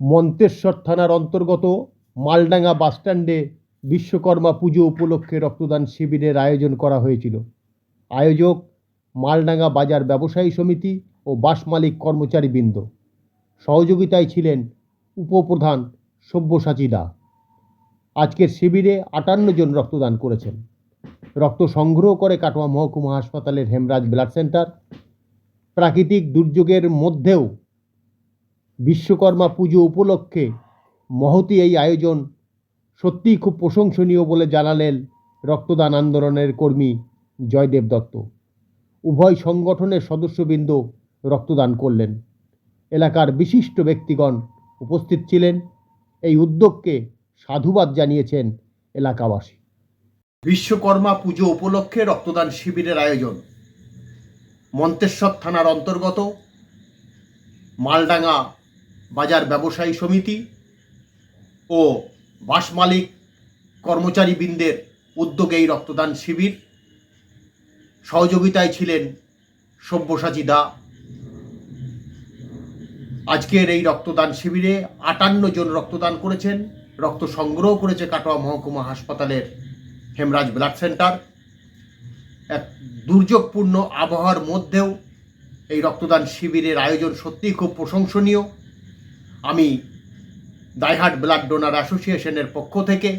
মন্তেশ্বর থানার অন্তর্গত মালডাঙ্গা বাসস্ট্যান্ডে বিশ্বকর্মা পুজো উপলক্ষে রক্তদান শিবিরের আয়োজন করা হয়েছিল। আয়োজক মালডাঙ্গা বাজার ব্যবসায়ী সমিতি ও বাস মালিক কর্মচারীবৃন্দ। সহযোগিতায় ছিলেন উপপ্রধান সব্যসাচী দা। আজকের শিবিরে আটান্ন জন রক্তদান করেছেন। রক্ত সংগ্রহ করে কাটোয়া মহকুমা হাসপাতালের হেমরাজ ব্লাড সেন্টার। প্রাকৃতিক দুর্যোগের মধ্যেও বিশ্বকর্মা পুজো উপলক্ষে মহতি এই আয়োজন সত্যিই খুব প্রশংসনীয় বলে জানালেন রক্তদান আন্দোলনের কর্মী জয়দেব দত্ত। উভয় সংগঠনের সদস্যবৃন্দ রক্তদান করলেন। এলাকার বিশিষ্ট ব্যক্তিগণ উপস্থিত ছিলেন। এই উদ্যোগকে সাধুবাদ জানিয়েছেন এলাকাবাসী। বিশ্বকর্মা পুজো উপলক্ষে রক্তদান শিবিরের আয়োজন। মন্তেশ্বর থানার অন্তর্গত মালডাঙ্গা বাজার ব্যবসায়ী সমিতি ও বাস মালিক কর্মচারীবৃন্দের উদ্যোগে এই রক্তদান শিবির। সহযোগিতায় ছিলেন সব্যসাচী দা। আজকের এই রক্তদান শিবিরে আটান্ন জন রক্তদান করেছেন। রক্ত সংগ্রহ করেছে কাটোয়া মহকুমা হাসপাতালের হেমরাজ ব্লাড সেন্টার। এক দুর্যোগপূর্ণ আবহাওয়ার মধ্যেও এই রক্তদান শিবিরের আয়োজন সত্যিই খুব প্রশংসনীয়। আমি দাইহাট ব্লাড ডোনার অ্যাসোসিয়েশনের পক্ষ থেকে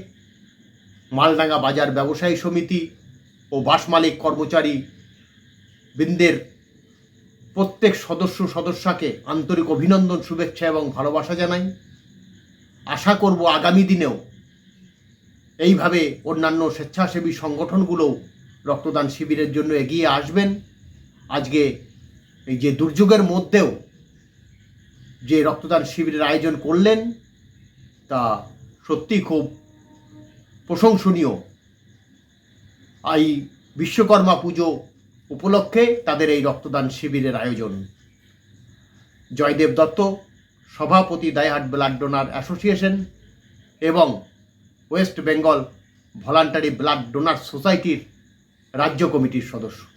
মালডাঙ্গা বাজার ব্যবসায়ী সমিতি ও বাস মালিক কর্মচারী বৃন্দের প্রত্যেক সদস্য সদস্যাকে আন্তরিক অভিনন্দন, শুভেচ্ছা এবং ভালোবাসা জানাই। আশা করব আগামী দিনেও এইভাবে অন্যান্য স্বেচ্ছাসেবী সংগঠনগুলোও রক্তদান শিবিরের জন্য এগিয়ে আসবেন। আজকে এই যে দুর্যোগের মধ্যেও যে রক্তদান শিবিরের আয়োজন করলেন, তা সত্যি খুব প্রশংসনীয়। এই বিশ্বকর্মা পুজো উপলক্ষে তাদের এই রক্তদান শিবিরের আয়োজন। জয়দেব দত্ত, সভাপতি দায়হাট ব্লাড ডোনার অ্যাসোসিয়েশন এবং West Bengal voluntary blood donor সোসাইটির রাজ্য কমিটির সদস্য।